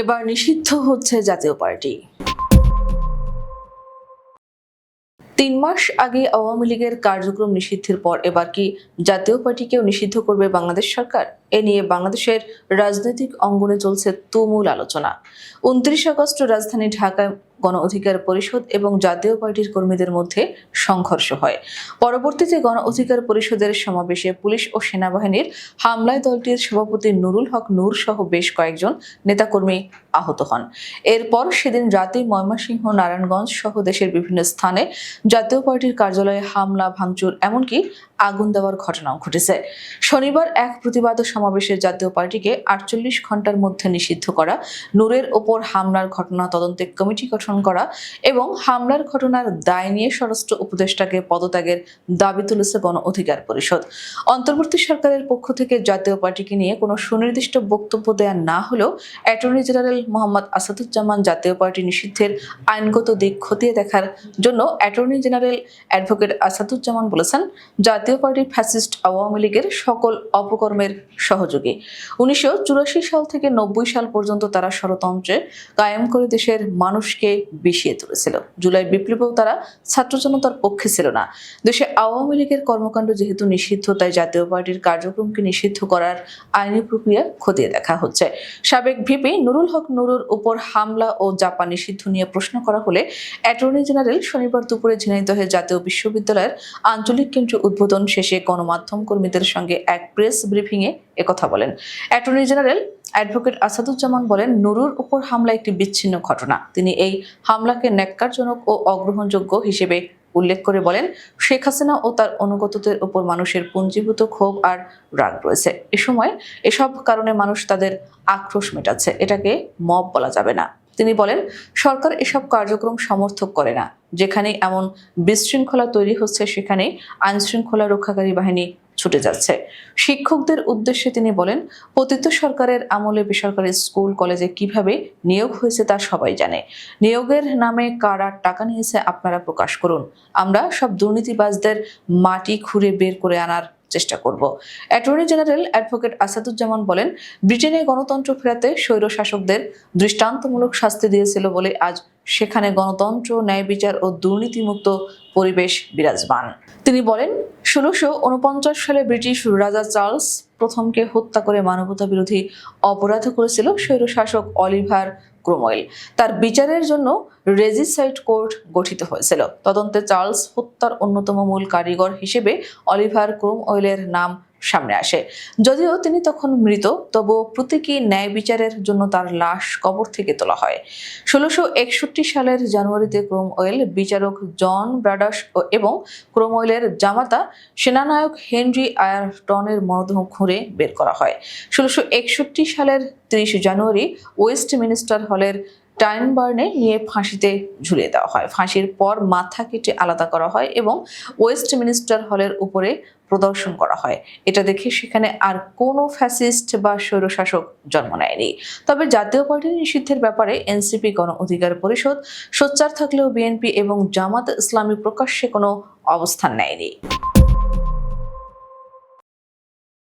এবার নিষিদ্ধ হচ্ছে জাতীয় পার্টি। তিন মাস আগে আওয়ামী লীগের কার্যক্রম নিষিদ্ধের পর এবার কি জাতীয় পার্টিকেও নিষিদ্ধ করবে বাংলাদেশ সরকার? এ নিয়ে বাংলাদেশের রাজনৈতিক অঙ্গনে চলছে তুমুল আলোচনা। উনত্রিশ আগস্ট রাজধানী ঢাকায় গণ অধিকার পরিষদ এবং জাতীয় পার্টির কর্মীদের মধ্যে সংঘর্ষ হয়। পরবর্তীতে গণ অধিকার পরিষদের সমাবেশে পুলিশ ও সেনাবাহিনীর হামলায় দলটির সভাপতি নুরুল হক নূর সহ বেশ কয়েকজন নেতাকর্মী আহত হন। এরপর সেদিন রাতে ময়মনসিংহ, নারায়ণগঞ্জ সহ দেশের বিভিন্ন স্থানে জাতীয় পার্টির কার্যালয়ে হামলা, ভাঙচুর এমনকি আগুন দেওয়ার ঘটনাও ঘটেছে। শনিবার এক প্রতিবাদ সমাবেশে জাতীয় পার্টিকে আটচল্লিশ ঘণ্টার মধ্যে নিষিদ্ধ করা, নূরের ওপর হামলার ঘটনা তদন্তে কমিটি গঠন করা এবং হামলার ঘটনার দায় নিয়ে স্বরাষ্ট্র উপদেষ্টাকে পদত্যাগের দাবি তুলেছে গণ অধিকার পরিষদ। অন্তর্বর্তী সরকারের পক্ষ থেকে জাতীয় পার্টিকে নিয়ে কোনো সুনির্দিষ্ট বক্তব্য দেয়া না হলেও অ্যাটর্নি জেনারেল মোহাম্মদ আসাদুজ্জামান জাতীয় পার্টি নিষিদ্ধের আইনগত দিক খতিয়ে দেখার জন্য অ্যাটর্নি জেনারেল অ্যাডভোকেট আসাদুজ্জামান বলেছেন, জাতীয় পার্টি ফ্যাসিস্ট আওয়ামী লীগের সকল অপকর্মের সহযোগী। উনিশশো চুরাশি সাল থেকে নব্বই সাল পর্যন্ত তারা ষড়যন্ত্রে কায়েম করে দেশের মানুষকে বিষিয়ে তুলেছিল। জুলাই বিপ্লবেও তারা ছাত্র জনতার পক্ষে ছিল না। দেশে আওয়ামী লীগের কর্মকাণ্ড যেহেতু নিষিদ্ধ, তাই জাতীয় পার্টির কার্যক্রমকে নিষিদ্ধ করার আইনি প্রক্রিয়া খতিয়ে দেখা হচ্ছে। সাবেক ভিপি নুরুল হক নুরুর উপর হামলা ও জাপান নিষিদ্ধ নিয়ে প্রশ্ন করা হলে অ্যাটর্নি জেনারেল শনিবার দুপুরে ঝিনাইদহে জাতীয় বিশ্ববিদ্যালয়ের আঞ্চলিক কেন্দ্র উদ্বোধন শেষে গণমাধ্যম কর্মীদের সঙ্গে এক প্রেস ব্রিফিংয়ে একথা বলেন। অ্যাটর্নি জেনারেল অ্যাডভোকেট আসাদুজ্জামান বলেন, নুরুর উপর হামলা একটি বিচ্ছিন্ন ঘটনা। তিনি এই হামলাকে ন্যাক্কারজনক ও অগ্রহণযোগ্য হিসেবে উল্লেখ করে বলেন, শেখ হাসিনা ও তার অনুগতদের উপর মানুষের পুঞ্জীভূত ক্ষোভ আর রাগ রয়েছে। এ সময় এসব কারণে মানুষ তাদের আক্রোশ মেটাচ্ছে। এটাকে মব বলা যাবে না। তিনি বলেন, সরকার এসব কার্যক্রম সমর্থক করে না। যেখানে এমন বিশৃঙ্খলা তৈরি হচ্ছে, সেখানে আইনশৃঙ্খলা রক্ষাকারী বাহিনী ছুটে যাচ্ছে। শিক্ষকদের উদ্দেশ্যে তিনি বলেন, পতিত সরকারের আমলে বেসরকারি স্কুল, কলেজে কীভাবে নিয়োগ হয়েছে তা সবাই জানে। নিয়োগের নামে কারা টাকা নিয়েছে আপনারা প্রকাশ করুন। আমরা সব দুর্নীতিবাজদের মাটি খুঁড়ে বের করে আনার চেষ্টা করব। অ্যাটর্নি জেনারেল অ্যাডভোকেট আসাদুজ্জামান বলেন, ব্রিটেনে গণতন্ত্র ফেরাতে স্বৈর শাসকদের দৃষ্টান্তমূলক শাস্তি দিয়েছিল বলে আজ সেখানে গণতন্ত্র ন্যায় বিচার ও দুর্নীতিমুক্ত পরিবেশ বিরাজমান। তিনি বলেন ষোলোশো উনপঞ্চাশ সালে ব্রিটিশ রাজা চার্লস প্রথমকে হত্যা করে মানবতা বিরোধী অপরাধ করেছিল স্বৈরশাসক অলিভার ক্রোমওয়েল তার বিচারের জন্য রেজিসাইড কোর্ট গঠিত হয়েছিল। তদন্তে চার্লস হত্যার অন্যতম মূল কারিগর হিসেবে অলিভার ক্রোমওয়েলের নাম সামনে আসে। যদিও তিনি তখন মৃত, তবুও প্রতীকী ন্যায় বিচারের জন্য তার লাশ কবর থেকে তোলা হয়। ষোলোশো সালের জানুয়ারিতে ক্রোমওয়েল বিচারক জন ব্রাডাস এবং ক্রোমওয়েলের জামাতা সেনানায়ক হেনরি আয়ারটনের মরদেহ খুঁড়ে বের করা হয়। ষোলোশো সালের তিরিশে জানুয়ারি ওয়েস্ট মিনিস্টার হলের টাইনবার্নে নিয়ে ফাঁসিতে ঝুলিয়ে দেওয়া হয়। ফাঁসির পর মাথা কেটে আলাদা করা হয় এবং ওয়েস্ট মিনিস্টার হলের উপরে প্রদর্শন করা হয়। এটা দেখে সেখানে আর কোনো ফ্যাসিস্ট বা স্বৈরশাসক জন্ম নেয়নি। তবে জাতীয় পার্টি নিষিদ্ধের ব্যাপারে এনসিপি গণ অধিকার পরিষদ, সোচ্চার থাকলেও বিএনপি এবং জামাত ইসলামী প্রকাশ্যে কোনো অবস্থান নেয়নি।